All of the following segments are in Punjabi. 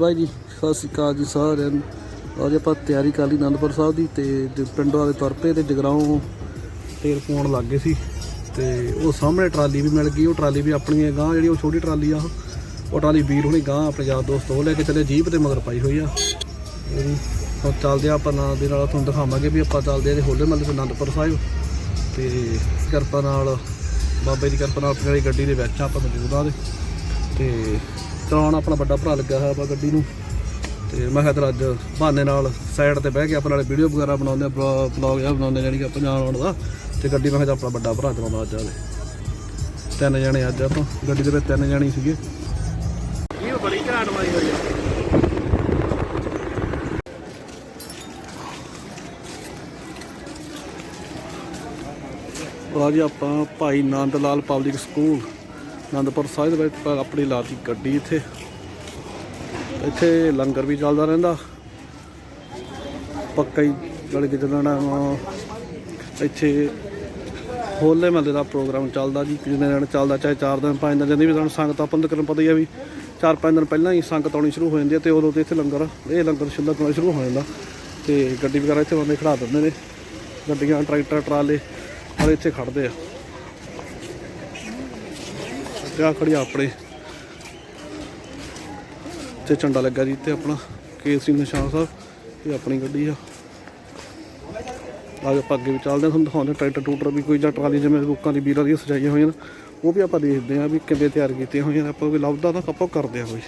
ਬਾਈ ਜੀ, ਸਤਿ ਸ਼੍ਰੀ ਅਕਾਲ ਜੀ ਸਾਰਿਆਂ ਨੂੰ। ਅੱਜ ਆਪਾਂ ਤਿਆਰੀ ਕਰ ਲਈ ਅਨੰਦਪੁਰ ਸਾਹਿਬ ਦੀ ਤੇ ਪਿੰਡ ਵਾਲੇ ਤੁਰ ਪਏ ਤੇ ਜਗਰਾਉਂ ਤੇਲ ਪਾਉਣ ਲੱਗ ਗਏ ਸੀ। ਤੇ ਉਹ ਸਾਹਮਣੇ ਟਰਾਲੀ ਵੀ ਮਿਲ ਗਈ, ਉਹ ਟਰਾਲੀ ਵੀ ਆਪਣੀ ਗਾਂ ਜਿਹੜੀ ਉਹ ਛੋਟੀ ਟਰਾਲੀ ਆ, ਉਹ। ਟਰਾਲੀ ਵੀਰ ਹੁਣੀ ਗਾਂ ਆਪਣੇ ਯਾਰ ਦੋਸਤ ਉਹ ਲੈ ਕੇ ਚਲੇ, ਜੀਪ ਤੇ ਮਗਰ ਪਾਈ ਹੋਈ ਆ। ਹੁਣ ਚੱਲਦੇ ਆ ਆਪਾਂ ਨਾਲ ਦੇ ਨਾਲ, ਤੁਹਾਨੂੰ ਦਿਖਾਵਾਂਗੇ ਵੀ ਆਪਾਂ ਚੱਲਦੇ ਆ ਜੀ ਹੋਲੇ ਮਹੱਲੇ ਤੋਂ ਅਨੰਦਪੁਰ ਸਾਹਿਬ। ਤੇ ਕਿਰਪਾ ਨਾਲ, ਬਾਬੇ ਦੀ ਕਿਰਪਾ ਨਾਲ ਆਪਣੀ ਵਾਲੀ ਗੱਡੀ ਦੇ ਵਿੱਚ ਆਪਾਂ ਮੌਜੂਦ ਆ ਤੇ ਚਲਾਉਣ ਆਪਣਾ ਵੱਡਾ ਭਰਾ ਲੱਗਾ ਹੋਇਆ ਵਾ ਗੱਡੀ ਨੂੰ। ਤੇ ਮੈਂ ਕਿਹਾ ਚੱਲ ਅੱਜ ਬਹਾਨੇ ਨਾਲ ਸਾਈਡ ਤੇ ਬਹਿ ਕੇ ਆਪਾਂ ਨਾਲੇ ਵੀਡੀਓ ਵਗੈਰਾ ਬਣਾਉਂਦੇ ਆ ਬਲੌਗ ਜਿਹਾ ਬਣਾਉਂਦੇ ਜਾਨੀ ਕਿ ਆਪਾਂ ਆਉਣ ਦਾ। ਤੇ ਗੱਡੀ ਮੈਂ ਕਿਹਾ ਆਪਣਾ ਵੱਡਾ ਭਰਾ ਚਲਾਉਂਦਾ ਅੱਜ ਆਲੇ ਤਿੰਨ ਜਣੇ ਅੱਜ ਆਪਾਂ, ਗੱਡੀ ਦੇ ਵਿੱਚ ਤਿੰਨ ਜਣੇ ਸੀਗੇ। ਇਹ ਬੜੀ ਘਾਟ ਮਾਰੀ ਹੋਈ ਆ ਉਹ ਜੀ ਆਪਾਂ ਭਾਈ ਨੰਦ ਲਾਲ ਪਬਲਿਕ ਸਕੂਲ ਅਨੰਦਪੁਰ ਸਾਹਿਬ ਦੇ ਵਿੱਚ ਆਪਾਂ ਆਪਣੀ ਲਾਤੀ ਗੱਡੀ ਇੱਥੇ। ਇੱਥੇ ਲੰਗਰ ਵੀ ਚੱਲਦਾ ਰਹਿੰਦਾ। ਪੱਕਾ ਹੀ ਗਲੀ ਦੇ ਚੱਲਣਾ ਇੱਥੇ ਹੋਲੇ ਮਹੱਲੇ ਦਾ ਪ੍ਰੋਗਰਾਮ ਚੱਲਦਾ ਜੀ। ਕਿੰਨੇ ਦਿਨ ਚੱਲਦਾ, ਚਾਹੇ 4 ਦਿਨ 5 ਦਿਨ, ਜਿੰਨੀ ਵੀ ਤੁਹਾਨੂੰ ਸੰਗਤ ਆਪਾਂ ਨੂੰ ਤਕਰੀਬਨ ਪਤਾ ਹੀ ਆ ਵੀ 4-5 ਦਿਨ ਪਹਿਲਾਂ ਹੀ ਸੰਗਤ ਆਉਣੀ ਸ਼ੁਰੂ ਹੋ ਜਾਂਦੀ ਹੈ ਤੇ ਉਦੋਂ ਤੇ ਇੱਥੇ ਲੰਗਰ, ਇਹ ਲੰਗਰ ਛਿੱਲਕ ਹੋਣਾ ਸ਼ੁਰੂ ਹੋ ਜਾਂਦਾ। ਤੇ ਗੱਡੀ ਵਗੈਰਾ ਇੱਥੇ ਬੰਦੇ ਖੜਾ ਦਿੰਦੇ ਨੇ। ਗੱਡੀਆਂ, ਟਰੈਕਟਰ, ਟਰਾਲੇ ਸਾਰੇ ਇੱਥੇ ਖੜਦੇ ਆ। ਤੇ ਆਹ ਖੜੀ ਆਪਣੇ। ਤੇ ਝੰਡਾ ਲੱਗਾ ਜੀ ਤੇ ਆਪਣਾ, ਕੇਸਰੀ ਨਿਸ਼ਾਨ ਸਾਹਿਬ ਇਹ ਆਪਣੀ ਗੱਡੀ ਆ। ਆਗੇ ਆਪਾਂ ਅੱਗੇ ਵੀ ਚੱਲਦੇ ਹਾਂ ਤੁਹਾਨੂੰ ਦਿਖਾਉਂਦੇ ਹਾਂ ਟਰੈਕਟਰ ਟੂਟਰ ਵੀ ਕੋਈ ਜਾਂ ਟਰਾਲੀ ਜਿਵੇਂ ਲੋਕਾਂ ਦੀ ਵੀਰਾਂ ਦੀਆਂ ਸਜਾਈਆਂ ਹੋਈਆਂ ਨੇ, ਉਹ ਵੀ ਆਪਾਂ ਦੇਖਦੇ ਹਾਂ ਵੀ ਕਿਵੇਂ ਤਿਆਰ ਕੀਤੀਆਂ ਹੋਈਆਂ ਆਪਾਂ ਵੀ ਲੱਭਦਾ ਤਾਂ ਆਪਾਂ ਕਰਦੇ ਹਾਂ ਕੋਈ।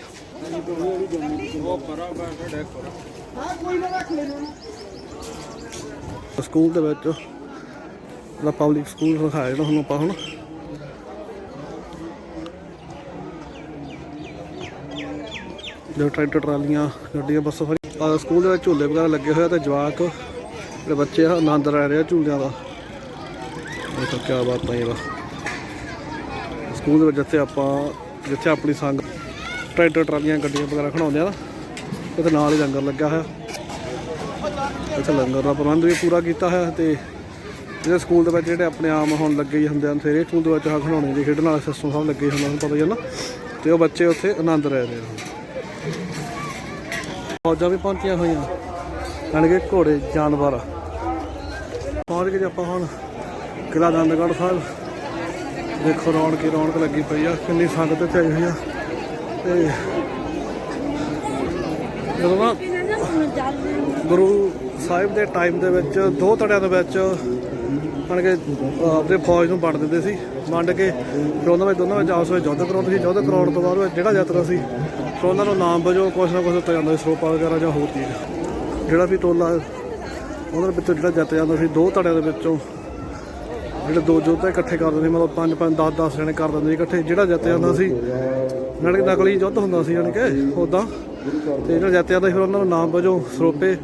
ਸਕੂਲ ਦੇ ਵਿੱਚ ਦਾ ਪਬਲਿਕ ਸਕੂਲ ਦਿਖਾਇਆ ਜਿਹੜਾ ਹੁਣ ਆਪਾਂ ਹੁਣ। ਜੋ ਟਰੈਕਟਰ, ਟਰਾਲੀਆਂ, ਗੱਡੀਆਂ, ਬੱਸਾਂ ਸਾਰੀ ਸਕੂਲ ਦੇ ਵਿੱਚ ਝੂਲੇ ਵਗੈਰਾ ਲੱਗੇ ਹੋਏ ਆ ਤੇ ਜਵਾਕ, ਜਿਹੜੇ ਬੱਚੇ ਆ, ਆਨੰਦ ਲੈ ਰਹੇ ਆ ਝੂਲਿਆਂ ਦਾ। ਦੇਖੋ ਕੀ ਬਾਤ ਹੈ ਇਹਦਾ। ਸਕੂਲ ਦੇ ਵਿੱਚ ਜਿੱਥੇ ਆਪਾਂ, ਜਿੱਥੇ ਆਪਣੀ ਸੰਗ, ਟਰੈਕਟਰ, ਟਰਾਲੀਆਂ, ਗੱਡੀਆਂ ਵਗੈਰਾ ਖੜਾਉਂਦੇ ਆ ਨਾ ਇੱਥੇ ਨਾਲ ਹੀ ਲੰਗਰ ਲੱਗਾ ਹੋਇਆ। ਇੱਥੇ ਲੰਗਰ ਦਾ ਪ੍ਰਬੰਧ ਵੀ ਪੂਰਾ ਕੀਤਾ ਹੋਇਆ ਤੇ ਜਿਹੜੇ ਸਕੂਲ ਦੇ ਵਿੱਚ ਜਿਹੜੇ ਆਪਣੇ ਆਮ ਹੁਣ ਲੱਗੇ ਹੀ ਹੁੰਦੇ ਹਨ ਫਿਰ ਇਹ ਸਕੂਲ ਦੇ ਵਿੱਚ ਆ ਖਿਡੌਣੇ ਦੇ ਖੇਡਣ ਵਾਲੇ ਸਿਸਟਮ ਸਭ ਲੱਗੇ ਹੁੰਦੇ ਹਨ ਪਤਾ ਹੀ ਹੈ ਨਾ। ਤੇ ਉਹ ਬੱਚੇ ਉੱਥੇ ਆਨੰਦ ਲੈ ਰਹੇ ਹਨ ਫੌਜਾਂ ਵੀ ਪਹੁੰਚੀਆਂ ਹੋਈਆਂ। ਯਾਨੀ ਕਿ ਘੋੜੇ, ਜਾਨਵਰ। ਪਹੁੰਚ ਗਏ ਆਪਾਂ ਹੁਣ ਕਿਲ੍ਹਾ ਆਨੰਦਗੜ੍ਹ ਸਾਹਿਬ। ਦੇਖੋ ਰੌਣਕ ਹੀ ਰੌਣਕ ਲੱਗੀ ਪਈ ਆ, ਕਿੰਨੀ ਸੰਗਤ ਇੱਥੇ ਆਈ ਹੋਈ ਆ। ਤੇ ਜਦੋਂ ਨਾ ਗੁਰੂ ਸਾਹਿਬ ਦੇ ਟਾਈਮ ਦੇ ਵਿੱਚ, ਦੋ ਧੜਿਆਂ ਦੇ ਵਿੱਚ ਮਨ ਕੇ ਆਪਦੇ ਫੌਜ ਨੂੰ ਵੰਡ ਦਿੰਦੇ ਸੀ। ਵੰਡ ਕੇ ਫਿਰ ਉਹਨਾਂ ਵਿੱਚ ਦੋਨਾਂ ਵਿੱਚ ਆਪਸ ਵਿੱਚ ਯੁੱਧ ਕਰਾਉਂਦੇ ਸੀ ਯੁੱਧ ਕਰਾਉਣ ਤੋਂ ਬਾਅਦ ਜਿਹੜਾ ਯਾਤਰਾ ਸੀ ਫਿਰ ਉਹਨਾਂ ਨੂੰ ਨਾਮ ਵਜੋਂ ਕੁਛ ਨਾ ਕੁਛ ਦਿੱਤਾ ਜਾਂਦਾ ਸੀ ਸਰੋਪਾ ਵਗੈਰਾ ਜਾਂ ਹੋਰ ਚੀਜ਼। ਜਿਹੜਾ ਵੀ ਟੋਲਾ ਉਹਨਾਂ ਦੇ ਵਿੱਚੋਂ ਜਿਹੜਾ ਜਿੱਤ ਜਾਂਦਾ ਸੀ ਦੋ ਧੜਿਆਂ ਦੇ ਵਿੱਚੋਂ ਜਿਹੜੇ ਦੋ ਯੋਧਾ ਇਕੱਠੇ ਕਰ ਦਿੰਦੇ ਸੀ, ਮਤਲਬ ਪੰਜ ਪੰਜ 10 10 ਜਣੇ ਕਰ ਦਿੰਦੇ ਸੀ ਇਕੱਠੇ। ਜਿਹੜਾ ਜਿੱਤ ਜਾਂਦਾ ਸੀ ਨਾਲੇ ਨਕਲੀ ਯੁੱਧ ਹੁੰਦਾ ਸੀ ਯਾਨੀ ਕਿ ਉਦਾਂ ਤੇ ਜਿਹੜਾ ਜਿੱਤ ਜਾਂਦਾ ਸੀ ਫਿਰ ਉਹਨਾਂ ਨੂੰ ਨਾਮ ਵਜੋਂ ਸਰੋਪੇ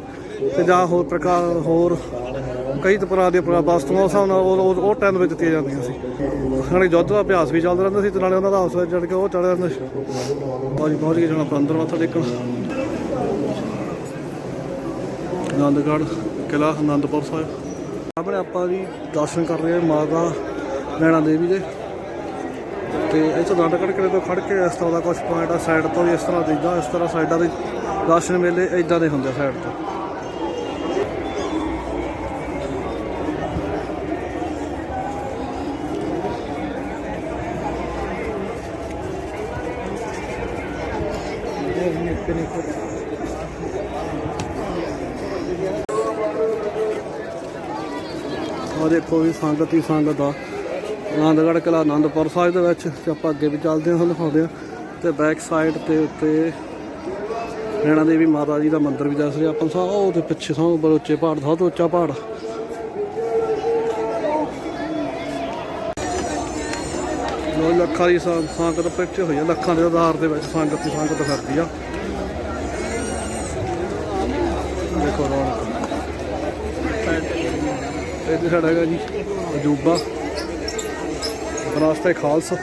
ਤੇ ਜਾਂ ਹੋਰ ਪ੍ਰਕਾਰ ਹੋਰ ਕਈ ਤਰ੍ਹਾਂ ਦੀਆਂ ਪ੍ਰਾ- ਵਸਤੂਆਂ ਉਸ ਨਾਲ ਉਹ ਉਹ- ਉਹ ਟਾਈਮ ਵਿੱਚ ਦਿੱਤੀਆਂ ਜਾਂਦੀਆਂ ਸੀ। ਨਾਲੇ ਯੁੱਧ ਦਾ ਅਭਿਆਸ ਵੀ ਚੱਲਦਾ ਰਹਿੰਦਾ ਸੀ ਤੇ ਨਾਲੇ ਉਹਨਾਂ ਦਾ ਆਪਸ ਵਿੱਚ ਕੇ ਉਹ ਚੱਲ ਜਾਂਦਾ ਸੀ। ਬਾਜੀ ਪਹੁੰਚ ਗਏ ਜਣਾ ਆਪਾਂ ਅੰਦਰ ਮੱਥਾ ਟੇਕਣ। ਆਨੰਦਗੜ੍ਹ ਕਿਲ੍ਹਾ ਆਨੰਦਪੁਰ ਸਾਹਿਬ। ਸਾਹਮਣੇ ਆਪਾਂ ਜੀ ਦਰਸ਼ਨ ਕਰ ਰਹੇ ਹਾਂ ਮਾਤਾ ਨੈਣਾ ਦੇਵੀ ਦੇ। ਤੇ ਇੱਥੇ ਆਨੰਦਗੜ੍ਹ ਕਿਲ੍ਹੇ ਤੋਂ ਖੜ ਕੇ ਇਸ ਤਰ੍ਹਾਂ ਦਾ ਕੁਝ ਪੁਆਇੰਟ ਆ ਸਾਈਡ ਤੋਂ ਵੀ ਇਸ ਤਰ੍ਹਾਂ ਦਿਖਦਾ ਇਸ ਤਰ੍ਹਾਂ ਸਾਈਡਾਂ ਦੇ ਦਰਸ਼ਨ ਮੇਲੇ ਇਦਾਂ ਦੇ ਹੁੰਦੇ ਸਾਈਡ ਤੋਂ। ਉਹ ਦੇਖੋ ਵੀ ਸੰਗਤ ਹੀ ਸੰਗਤ ਆ। ਆਨੰਦਗੜ੍ਹ ਕਿਲ੍ਹਾ ਆਨੰਦਪੁਰ ਸਾਹਿਬ ਦੇ ਵਿੱਚ ਤੇ ਆਪਾਂ ਅੱਗੇ ਵੀ ਚੱਲਦੇ ਹਾਂ ਲਿਖਾਉਂਦੇ ਦਿਖਾਉਂਦੇ ਹਾਂ। ਤੇ ਬੈਕ ਸਾਈਡ ਤੇ ਉੱਤੇ ਰੈਣਾ ਦੇਵੀ ਮਾਤਾ ਜੀ ਦਾ ਮੰਦਿਰ ਵੀ ਦੱਸ ਰਿਹਾ ਆਪਾਂ ਨੂੰ। ਉਹ ਉਹਦੇ ਪਿੱਛੇ ਸਭ ਤੋਂ ਉੱਚੇ ਪਹਾੜ ਸਭ ਤੋਂ ਉੱਚਾ ਪਹਾੜ। ਲੋ ਲੱਖਾਂ ਦੀ ਸੰ- ਸੰਗਤ ਪਿੱਛੇ ਹੋਈ ਆ, ਲੱਖਾਂ ਦੇ ਆਧਾਰ ਦੇ ਵਿੱਚ ਸੰਗਤ ਦੀ ਸੰਗਤ ਕਰਦੀ ਆ। ਦੇਖੋ ਰੌਣਕ। ਇੱਥੇ ਸਾਡਾ ਹੈਗਾ ਜੀ ਅਜੂਬਾ। ਰਾਸਤੇ ਖਾਲਸਾ।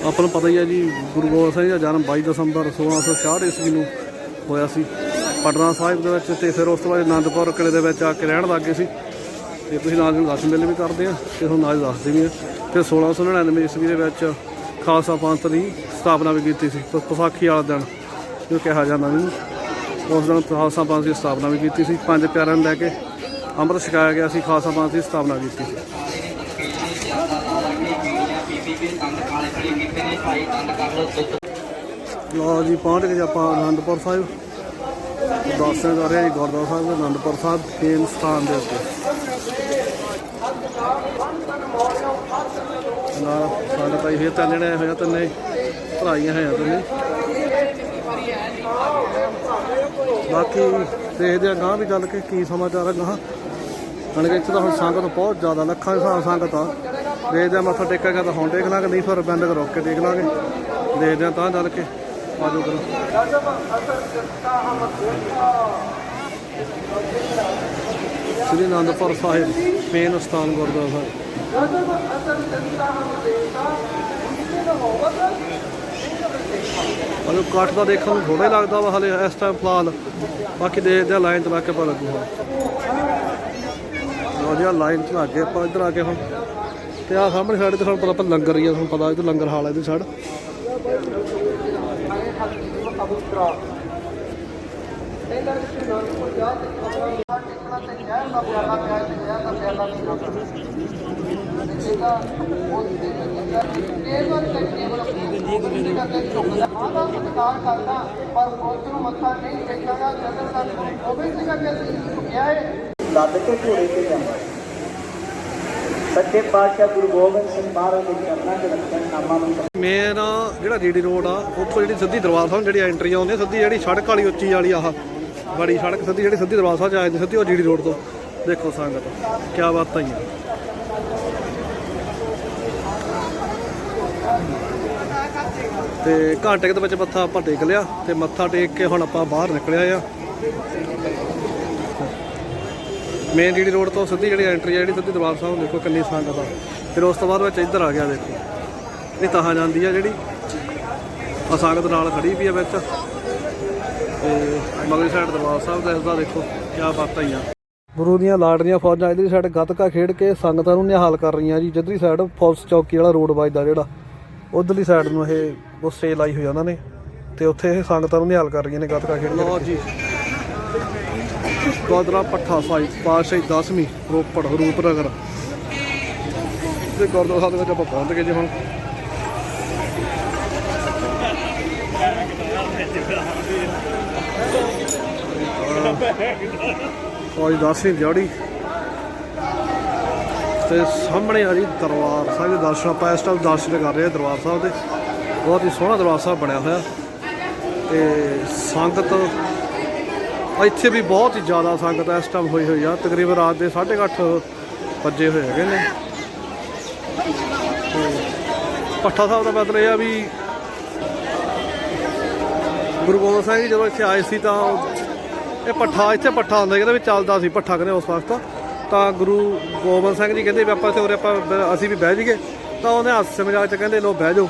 ਆਪਾਂ ਨੂੰ ਪਤਾ ਹੀ ਹੈ ਜੀ, ਗੁਰੂ ਗੋਬਿੰਦ ਸਿੰਘ ਦਾ ਜਨਮ 22 ਦਸੰਬਰ 1666 ਈਸਵੀ ਨੂੰ ਹੋਇਆ ਸੀ। ਪਟਨਾ ਸਾਹਿਬ ਦੇ ਵਿੱਚ ਤੇ ਫਿਰ ਉਸ ਤੋਂ ਬਾਅਦ ਆਨੰਦਪੁਰ ਕਿਲੇ ਦੇ ਵਿੱਚ ਆ ਕੇ ਰਹਿਣ ਲੱਗੇ ਸੀ। ਤੇ ਤੁਸੀਂ ਨਾਲ ਨੂੰ 10 ਮੇਲੇ ਵੀ ਕਰਦੇ ਆ ਤੇ ਤੁਹਾਨੂੰ ਨਾਲ ਦੱਸਦੇ ਵੀ ਆ। ਤੇ 1699 ਈਸਵੀ ਦੇ ਵਿੱਚ ਖਾਲਸਾ ਪੰਥ ਦੀ ਸਥਾਪਨਾ ਵੀ ਕੀਤੀ ਸੀ, ਵਿਸਾਖੀ ਵਾਲਾ ਦਿਨ, ਜੋ ਕਿਹਾ ਜਾਂਦਾ ਇਹਨੂੰ ਉਸ ਦਿਨ ਖਾਲਸਾ ਪੰਥ ਦੀ ਸਥਾਪਨਾ ਵੀ ਕੀਤੀ ਸੀ। ਪੰਜ ਪਿਆਰਿਆਂ ਨੂੰ ਲੈ ਕੇ ਅੰਮ੍ਰਿਤ ਛਕਾਇਆ ਗਿਆ ਸੀ, ਖਾਲਸਾ ਪੰਥ ਦੀ ਸਥਾਪਨਾ ਕੀਤੀ ਸੀ। ਲੋ ਜੀ, ਪਹੁੰਚ ਗਏ ਜੀ ਆਪਾਂ ਆਨੰਦਪੁਰ ਸਾਹਿਬ। ਦਰਸ਼ਨ ਕਰ ਰਹੇ ਹਾਂ ਜੀ ਗੁਰਦੁਆਰਾ ਸਾਹਿਬ ਦੇ ਆਨੰਦਪੁਰ ਸਾਹਿਬ ਮੇਨ ਸਥਾਨ ਦੇ ਉੱਤੇ। ਨਾਲ ਸਾਡੇ ਭਾਈ ਫੇਰ ਤਿੰਨ ਜਣੇ ਹੋਇਆ ਤਿੰਨੇ ਭਰਾਈਆਂ ਹੋਇਆ ਤਿੰਨੇ। ਬਾਕੀ ਦੇਖਦੇ ਆ ਗਾਂ ਵੀ ਚੱਲ ਕੇ ਕੀ ਸਮਾਚਾਰ ਹੈ ਗਾਂ ਹੁਣ ਕਿ ਤਾਂ ਹੁਣ ਸੰਗਤ ਬਹੁਤ ਜ਼ਿਆਦਾ, ਲੱਖਾਂ ਦੇ ਹਿਸਾਬ ਸੰਗਤ ਆ। ਦੇਖਦੇ ਆ ਮੱਥਾ ਟੇਕਾਂਗੇ ਤਾਂ ਹੁਣ ਟੇਕ ਲਾਂਗੇ, ਨਹੀਂ ਫਿਰ ਬੰਦ ਰੋਕ ਕੇ ਦੇਖ ਲਾਂਗੇ। ਦੇਖਦੇ ਆ ਤਾਂ ਚੱਲ ਕੇ। ਆਜੋ ਕਰੋ ਸ੍ਰੀ ਅਨੰਦਪੁਰ ਸਾਹਿਬ, ਮੇਨ ਸਥਾਨ ਗੁਰਦੁਆਰਾ ਸਾਹਿਬ। ਅਜੋ ਕੱਟ ਦਾ ਦੇਖਣ ਨੂੰ ਥੋੜਾ ਹੀ ਲੱਗਦਾ ਵਾ ਹਲੇ ਇਸ ਟਾਈਮ ਫਿਲਹਾਲ। ਬਾਕੀ ਦੇਖਦੇ ਆ ਲਾਈਨ ਚਲਾ ਕੇ ਪਤਾ ਲੱਗੂਗਾ ਲੋ ਜੀ ਲਾਈਨ ਚਲਾ ਕੇ ਆਪਾਂ ਇੱਧਰ ਆ ਕੇ ਹੁਣ। ਤੇ ਆ ਸਾਹਮਣੇ ਸਾਡੇ ਤੇ ਤੁਹਾਨੂੰ ਪਤਾ ਆਪਾਂ ਲੰਗਰ ਹੀ ਆ, ਤੁਹਾਨੂੰ ਪਤਾ ਇਹ ਲੰਗਰ ਹਾਲ ਹੈ ਇਹਦੀ ਸਾਈਡ ਸਤਿਕਾਰ ਕਰਦਾ ਪਰ ਫੌਜ ਨੂੰ ਮੱਥਾ ਨਹੀਂ ਟੇਕਾਂਗਾ ਜਦੋਂ ਤੱਕ ਗੋਬਿੰਦ ਸਿੰਘ ਅੱਗੇ ਝੁਕਿਆ ਹੈ ਲੱਦ ਕੇ ਘੋੜੇ ਤੇ ਜਾਂਦਾ ਸੱਚੇ ਪਾਤਸ਼ਾਹ ਗੁਰੂ ਗੋਬਿੰਦ ਸਿੰਘ ਮਹਾਰਾਜ ਦੇ ਚਰਨਾਂ 'ਚ ਰੱਖਣ ਨਾਮਾਂ ਨੂੰ ਮੇਨ ਜਿਹੜਾ ਜੀਡੀ ਰੋਡ ਆ, ਉੱਥੋਂ ਜਿਹੜੀ ਸਿੱਧੀ ਦਰਬਾਰ ਸਾਹਿਬ ਨੂੰ ਜਿਹੜੀ ਐਂਟਰੀ ਆਉਂਦੀ ਸਿੱਧੀ ਜਿਹੜੀ ਸੜਕ ਵਾਲੀ ਉੱਚੀ ਵਾਲੀ ਆਹ ਬੜੀ ਸੜਕ, ਸਿੱਧੀ ਜਿਹੜੀ ਸਿੱਧੀ ਦਰਬਾਰ ਸਾਹਿਬ ਚ ਆ ਜਾਂਦੀ, ਸਿੱਧੀ ਉਹ ਜੀਡੀ ਰੋਡ ਤੋਂ। ਦੇਖੋ ਸੰਗਤ ਕੀ ਬਾਤਾਂ ਹੀ ਆ। ਤੇ ਘੰਟੇ ਦੇ ਵਿੱਚ ਮੱਥਾ ਆਪਾਂ ਟੇਕ ਲਿਆ ਤੇ ਮੱਥਾ ਟੇਕ ਕੇ ਹੁਣ ਆਪਾਂ ਬਾਹਰ ਨਿਕਲਿਆ ਆ। ਮੇਨ ਜਿਹੜੀ ਰੋਡ ਤੋਂ ਸਿੱਧੀ ਜਿਹੜੀ ਐਂਟਰੀ ਆ, ਜਿਹੜੀ ਸਿੱਧੀ ਦਰਬਾਰ ਸਾਹਿਬ ਨੂੰ ਦੇਖੋ ਕਿੰਨੀ ਸੰਗਤ ਆ। ਫਿਰ ਉਸ ਤੋਂ ਬਾਅਦ ਵਿੱਚ ਇੱਧਰ ਆ ਗਿਆ ਦੇਖੋ। ਇਹ ਤਾਂ ਜਾਂਦੀ ਆ ਜਿਹੜੀ। ਆ ਸੰਗਤ ਨਾਲ ਖੜੀ ਵੀ ਆ ਵਿੱਚ। ਤੇ ਮਗਲੀ ਸਾਈਡ ਦਰਬਾਰ ਸਾਹਿਬ ਦਾ ਇਸਦਾ ਦੇਖੋ ਕੀ ਬਾਤਾਂ ਹੀ ਆ। ਗੁਰੂ ਦੀਆਂ ਲਾੜੀਆਂ ਫੌਜਾਂ ਇਧਰਲੀ ਸਾਈਡ ਗੱਤਕਾ ਖੇਡ ਕੇ ਸੰਗਤਾਂ ਨੂੰ ਨਿਹਾਲ ਕਰ ਰਹੀਆਂ ਜੀ। ਜਿੱਧਰਲੀ ਸਾਈਡ ਫੌਜ ਚੌਕੀ ਵਾਲਾ ਰੋਡ ਵੱਜਦਾ ਜਿਹੜਾ, ਉਧਰਲੀ ਸਾਈਡ ਨੂੰ ਇਹ ਉਹ ਸਟੇ ਲਾਈ ਹੋਈ ਆ ਉਹਨਾਂ ਨੇ ਤੇ ਉੱਥੇ ਇਹ ਸੰਗਤਾਂ ਨੂੰ ਨਿਹਾਲ ਕਰ ਰਹੀਆਂ ਨੇ ਗੱਤਕਾ ਖੇਡ ਲਓ ਜੀ। ਗੋਦਰਾ ਪੱਠਾ ਸਾਹਿਬ ਪਾਸ਼ਾਹੀ 10ਵੀਂ ਰੋਪੜ ਰੂਪਨਗਰ। ਤੇ ਗੁਰਦੁਆਰਾ ਸਾਹਿਬ ਦੇ ਵਿੱਚ ਆਪਾਂ ਪਹੁੰਚ ਗਏ ਜੀ ਹੁਣ। ਫੌਜ 10ਵੀਂ ਜੜੀ ਤੇ ਸਾਹਮਣੇ ਆ ਜੀ ਦਰਬਾਰ ਸਾਹਿਬ ਦੇ ਦਰਸ਼ਨ ਆਪਾਂ ਇਸ ਟਾਈਮ ਦਰਸ਼ਨ ਕਰ ਰਹੇ ਹਾਂ ਦਰਬਾਰ ਸਾਹਿਬ ਦੇ। ਬਹੁਤ ਹੀ ਸੋਹਣਾ ਦਰਬਾਰ ਸਾਹਿਬ ਬਣਿਆ ਹੋਇਆ। ਤੇ ਸੰਗਤ, ਇੱਥੇ ਵੀ ਬਹੁਤ ਹੀ ਜ਼ਿਆਦਾ ਸੰਗਤ ਇਸ ਟਾਈਮ ਹੋਈ ਹੋਈ ਆ। ਤਕਰੀਬਨ ਰਾਤ ਦੇ 8:30 ਵੱਜੇ ਹੋਏ ਹੈਗੇ ਨੇ। ਤੇ ਪੱਠਾ ਸਾਹਿਬ ਦਾ ਮਤਲਬ ਇਹ ਆ ਵੀ ਗੁਰੂ ਗੋਬਿੰਦ ਸਿੰਘ ਜੀ ਜਦੋਂ ਇੱਥੇ ਆਏ ਸੀ ਤਾਂ ਇਹ ਪੱਠਾ ਇੱਥੇ ਪੱਠਾ ਹੁੰਦਾ ਕਹਿੰਦੇ ਵੀ ਚੱਲਦਾ ਸੀ ਪੱਠਾ ਕਹਿੰਦੇ ਉਸ ਵਕਤ। ਤਾਂ ਗੁਰੂ ਗੋਬਿੰਦ ਸਿੰਘ ਜੀ ਕਹਿੰਦੇ ਵੀ ਆਪਾਂ ਇੱਥੇ ਉਰੇ ਆਪਾਂ ਅਸੀਂ ਵੀ ਬਹਿ ਜਾਈਏ। ਤਾਂ ਉਹਨੇ ਹਾਸੇ ਮਜ਼ਾਕ ਚ ਕਹਿੰਦੇ ਲੋ ਬਹਿ ਜਾਓ।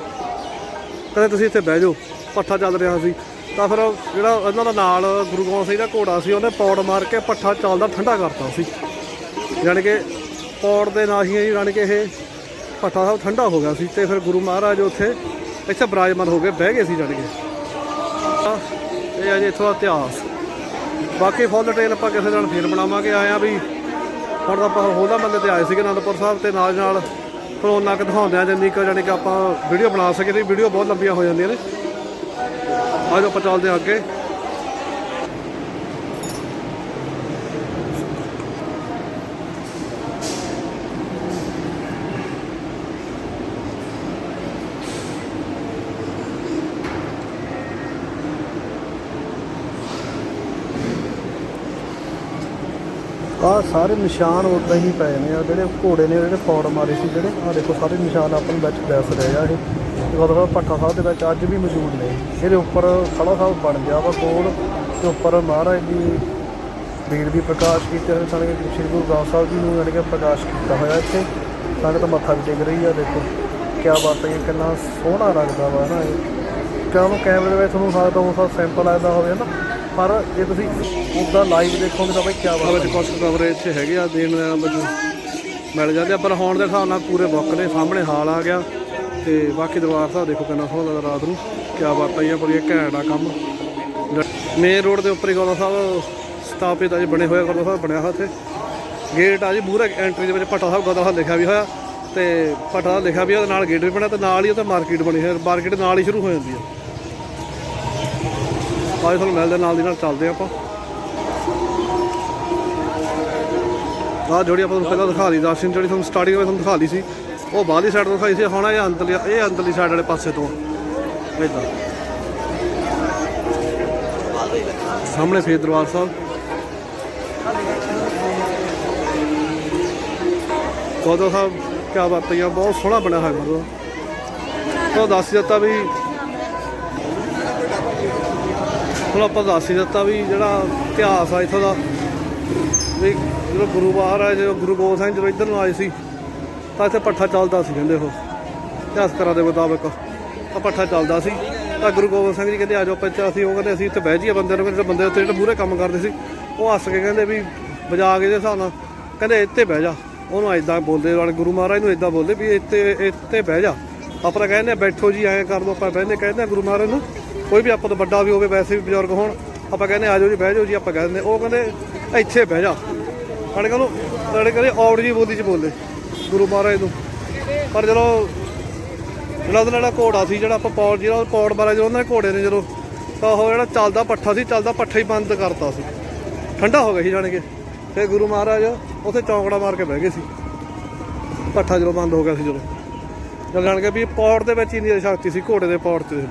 ਕਹਿੰਦੇ ਤੁਸੀਂ ਇੱਥੇ ਬਹਿ ਜਾਓ, ਪੱਠਾ ਚੱਲ ਰਿਹਾ ਸੀ। ਤਾਂ ਫਿਰ ਜਿਹੜਾ ਇਹਨਾਂ ਦਾ ਨਾਲ ਗੁਰੂ ਗੋਬਿੰਦ ਸਿੰਘ ਦਾ ਘੋੜਾ ਸੀ, ਉਹਨੇ ਪੌੜ ਮਾਰ ਕੇ ਪੱਠਾ ਚੱਲਦਾ ਠੰਡਾ ਕਰਤਾ ਸੀ। ਯਾਨੀ ਕਿ ਪੌੜ ਦੇ ਨਾਲ ਹੀ ਜੀ ਯਾਨੀ ਕਿ ਇਹ ਪੱਠਾ ਸਾਹਿਬ ਠੰਡਾ ਹੋ ਗਿਆ ਸੀ ਤੇ ਫਿਰ ਗੁਰੂ ਮਹਾਰਾਜ ਉੱਥੇ ਇੱਥੇ ਬਰਾਜਮਾਨ ਹੋ ਕੇ ਬਹਿ ਗਏ ਸੀ ਜਾਣੀ ਕਿ। ਇਹ ਹੈ ਜੀ ਇੱਥੋਂ ਦਾ ਇਤਿਹਾਸ। ਬਾਕੀ ਫੁੱਲ ਡਿਟੇਲ ਆਪਾਂ ਕਿਸੇ ਦਿਨ ਫੇਰ ਬਣਾਵਾਂਗੇ। ਆਏ ਆ ਵੀ ਹੁਣ ਤਾਂ ਆਪਾਂ ਹੋਲਾ ਮੱਲੇ ਤੇ ਆਏ ਸੀਗੇ ਅਨੰਦਪੁਰ ਸਾਹਿਬ ਤੇ ਨਾਲ ਨਾਲ ਪਰ ਉਹਨਾਂ ਕੁ ਦਿਖਾਉਂਦੇ ਆ ਜਿੰਨੀ ਕੁ ਜਾਣੀ ਕਿ ਆਪਾਂ ਵੀਡੀਓ ਬਣਾ ਸਕੇ ਤੇ ਵੀਡੀਓ ਬਹੁਤ ਲੰਬੀਆਂ ਹੋ ਜਾਂਦੀਆਂ ਨੇ। ਆਜੋ ਆਪਾਂ ਚੱਲਦੇ ਹਾਂ ਅੱਗੇ। ਆ ਸਾਰੇ ਨਿਸ਼ਾਨ ਉਦਾਂ ਹੀ ਪਏ ਨੇ ਆ, ਜਿਹੜੇ ਘੋੜੇ ਨੇ ਜਿਹੜੇ ਫੌੜ ਮਾਰੇ ਸੀ, ਜਿਹੜੇ ਆ ਦੇਖੋ ਸਾਰੇ ਨਿਸ਼ਾਨ ਆਪਾਂ ਨੂੰ ਵਿੱਚ ਦੱਸ ਰਹੇ ਆ ਇਹ। ਤੇ ਮਤਲਬ ਪੱਠਾ ਸਾਹਿਬ ਦੇ ਵਿੱਚ ਅੱਜ ਵੀ ਮੌਜੂਦ ਨੇ। ਇਹਦੇ ਉੱਪਰ ਖੜਾ ਸਾਹਿਬ ਬਣ ਗਿਆ ਵਾ ਕੋਲ, ਤੇ ਉੱਪਰ ਮਹਾਰਾਜ ਦੀ ਬੀੜ ਵੀ ਪ੍ਰਕਾਸ਼ ਕੀਤੇ ਹੋਏ ਸਨ ਸ੍ਰੀ ਗੁਰੂ ਗ੍ਰੰਥ ਸਾਹਿਬ ਜੀ ਨੂੰ ਜਾਣੀ ਕਿ ਪ੍ਰਕਾਸ਼ ਕੀਤਾ ਹੋਇਆ ਇੱਥੇ। ਸੰਗਤ ਮੱਥਾ ਵੀ ਟੇਕ ਰਹੀ ਆ, ਦੇਖੋ ਕੀ ਬਾਤ ਹੈ ਕਿੰਨਾ ਸੋਹਣਾ ਲੱਗਦਾ ਵਾ ਨਾ ਇਹ। ਕਿਉਂ, ਕੈਮਰੇ ਦੇ ਵਿੱਚ ਤੁਹਾਨੂੰ ਸਕਦਾ ਉਹ ਸੈਂਪਲ ਲੱਗਦਾ ਹੋਵੇ ਨਾ। ਪਰ ਜੇ ਤੁਸੀਂ ਉਦਾਂ ਲਾਈਵ ਦੇਖੋਗੇ ਤਾਂ ਬਈ ਕੀ ਬਾਤ ਹੈ। ਕੁਝ ਕਵਰੇਜ ਇੱਥੇ ਹੈਗੇ ਆ ਦੇਣ ਲੈਣ ਵਜੋਂ ਮਿਲ ਜਾਂਦੇ ਆ ਪਰ ਹੁਣ ਦੇ ਹਿਸਾਬ ਨਾਲ ਪੂਰੇ ਬੁੱਕ ਨੇ ਸਾਹਮਣੇ ਹਾਲ ਆ ਗਿਆ ਤੇ ਬਾਕੀ ਦਰਬਾਰ ਸਾਹਿਬ ਦੇਖੋ ਕਿੰਨਾ ਸੋਹਣਾ ਲੱਗਦਾ ਰਾਤ ਨੂੰ ਕੀ ਬਾਤ ਆ ਬੜੀ ਘੈਂਟ ਆ ਕੰਮ। ਮੇਨ ਰੋਡ ਦੇ ਉੱਪਰ ਹੀ ਗੁਰਦੁਆਰਾ ਸਾਹਿਬ ਸਥਾਪਿਤ ਆ ਜੀ ਬਣੇ ਹੋਏ ਗੁਰਦੁਆਰਾ ਸਾਹਿਬ ਬਣਿਆ ਹੋਇਆ ਇੱਥੇ। ਗੇਟ ਆ ਜੀ ਮੂਹਰੇ ਐਂਟਰੀ ਦੇ ਵਿੱਚ ਭੱਟਾ ਸਾਹਿਬ ਗੁਰਦੁਆਰਾ ਸਾਹਿਬ ਲਿਖਿਆ ਵੀ ਹੋਇਆ ਤੇ ਭੱਟਾ ਲਿਖਿਆ ਵੀ ਉਹਦੇ ਨਾਲ ਗੇਟ ਵੀ ਬਣਿਆ ਤੇ ਨਾਲ ਹੀ ਉੱਥੇ ਮਾਰਕੀਟ ਬਣੀ ਹੋਈ ਹੈ ਮਾਰਕੀਟ ਨਾਲ ਹੀ ਸ਼ੁਰੂ ਹੋ ਜਾਂਦੀ ਹੈ ਆਜ ਤੁਹਾਨੂੰ ਮਿਲਦੇ ਨਾਲ ਦੀ ਨਾਲ ਚੱਲਦੇ ਆਪਾਂ। ਆਹ ਜਿਹੜੀ ਆਪਾਂ ਤੁਹਾਨੂੰ ਪਹਿਲਾਂ ਦਿਖਾ ਲਈ, ਦਰਸ਼ਨ ਜਿਹੜੀ ਤੁਹਾਨੂੰ ਸਟਾਰਟਿੰਗ ਵਿੱਚ ਤੁਹਾਨੂੰ ਦਿਖਾ ਲਈ ਸੀ, ਉਹ ਬਾਹਰਲੀ ਸਾਈਡ ਤੋਂ ਦਿਖਾਈ ਸੀ, ਹੁਣ ਇਹ ਅੰਦਰਲੀ ਇਹ ਅੰਦਰਲੀ ਸਾਈਡ ਵਾਲੇ ਪਾਸੇ ਤੋਂ। ਇਦਾਂ। ਸਾਹਮਣੇ ਫੇਰ ਦਰਬਾਰ ਸਾਹਿਬ। ਗੁਰਦੁਆਰਾ ਸਾਹਿਬ ਕੀ ਬਾਤ ਹੈ ਬਹੁਤ ਸੋਹਣਾ ਬਣਿਆ ਹੋਇਆ ਗੁਰਦੁਆਰਾ ਤੋਂ ਦੱਸ ਦਿੱਤਾ ਵੀ ਹੁਣ ਆਪਾਂ ਦੱਸ ਹੀ ਦਿੱਤਾ ਵੀ ਜਿਹੜਾ ਇਤਿਹਾਸ ਆ ਇੱਥੋਂ ਦਾ, ਵੀ ਜਦੋਂ ਗੁਰੂ ਮਹਾਰਾਜ ਜਦੋਂ ਗੁਰੂ ਗੋਬਿੰਦ ਸਿੰਘ ਜਦੋਂ ਇੱਧਰ ਨੂੰ ਆਏ ਸੀ, ਤਾਂ ਇੱਥੇ ਪੱਠਾ ਚੱਲਦਾ ਸੀ ਕਹਿੰਦੇ ਉਹ, ਇਤਿਹਾਸਕਾਰਾਂ ਦੇ ਮੁਤਾਬਕ। ਤਾਂ ਪੱਠਾ ਚੱਲਦਾ ਸੀ, ਤਾਂ ਗੁਰੂ ਗੋਬਿੰਦ ਸਿੰਘ ਜੀ ਕਹਿੰਦੇ, ਆ ਜਾਓ ਇੱਥੇ, ਅਸੀਂ ਉਹ ਕਹਿੰਦੇ, ਅਸੀਂ ਇੱਥੇ ਬਹਿ ਜਾਈਏ ਬੰਦੇ ਨੂੰ, ਜਿਹੜੇ ਬੰਦੇ ਉੱਥੇ ਜਿਹੜੇ ਮੂਹਰੇ ਕੰਮ ਕਰਦੇ ਸੀ, ਉਹ ਹੱਸ ਕੇ ਕਹਿੰਦੇ ਵੀ ਬਜਾ ਕੇ ਦੇ ਹਿਸਾਬ ਨਾਲ, ਕਹਿੰਦੇ, ਇੱਥੇ ਬਹਿ ਜਾ। ਉਹਨੂੰ ਐਦਾਂ ਬੋਲਦੇ, ਵਾਲੇ ਗੁਰੂ ਮਹਾਰਾਜ ਨੂੰ ਐਦਾਂ ਬੋਲਦੇ ਵੀ ਇੱਥੇ ਇੱਥੇ ਬਹਿ ਜਾ। ਆਪਾਂ ਕਹਿੰਦੇ ਆ, ਬੈਠੋ ਜੀ ਐਂ ਕਰ ਦੋ ਆਪਾਂ ਬਹਿੰਦੇ ਕਹਿੰਦੇ ਆ ਗੁਰੂ ਮਹਾਰਾਜ ਨੂੰ ਕੋਈ ਵੀ ਆਪਾਂ ਤੋਂ ਵੱਡਾ ਵੀ ਹੋਵੇ ਵੈਸੇ ਵੀ ਬਜ਼ੁਰਗ ਹੋਣ ਆਪਾਂ ਕਹਿੰਦੇ ਆ ਜਾਓ ਜੀ ਬਹਿ ਜਾਓ ਜੀ ਆਪਾਂ ਕਹਿੰਦੇ ਉਹ ਕਹਿੰਦੇ ਇੱਥੇ ਬਹਿ ਜਾ। ਸਾਡੇ ਕਹਿੰਦੇ ਸਾਡੇ ਕਹਿੰਦੇ ਔੜ ਜੀ ਬੋਲੀ ਚ ਬੋਲੇ ਗੁਰੂ ਮਹਾਰਾਜ ਨੂੰ। ਪਰ ਜਦੋਂ ਜਿਹੜਾ ਉਹਦਾ ਜਿਹੜਾ ਘੋੜਾ ਸੀ ਜਿਹੜਾ ਆਪਾਂ ਪੌੜ ਜਿਹੜਾ ਪੌੜ ਬਾਰੇ ਜਦੋਂ ਉਹਨਾਂ ਦੇ ਘੋੜੇ ਨੇ ਜਦੋਂ ਤਾਂ ਉਹ ਜਿਹੜਾ ਚੱਲਦਾ ਪੱਠਾ ਸੀ ਚੱਲਦਾ ਪੱਠਾ ਹੀ ਬੰਦ ਕਰਤਾ ਸੀ। ਠੰਡਾ ਹੋ ਗਿਆ ਸੀ ਜਾਣ ਕੇ। ਫਿਰ ਗੁਰੂ ਮਹਾਰਾਜ ਉੱਥੇ ਚੌਂਕੜਾ ਮਾਰ ਕੇ ਬਹਿ ਗਏ ਸੀ। ਪੱਠਾ ਜਦੋਂ ਬੰਦ ਹੋ ਗਿਆ ਸੀ ਜਦੋਂ। ਜਾਣ ਕੇ ਵੀ ਪੌੜ ਦੇ ਵਿੱਚ ਇੰਨੀ ਸ਼ਕਤੀ ਸੀ ਘੋੜੇ ਦੇ ਪੌੜ 'ਚ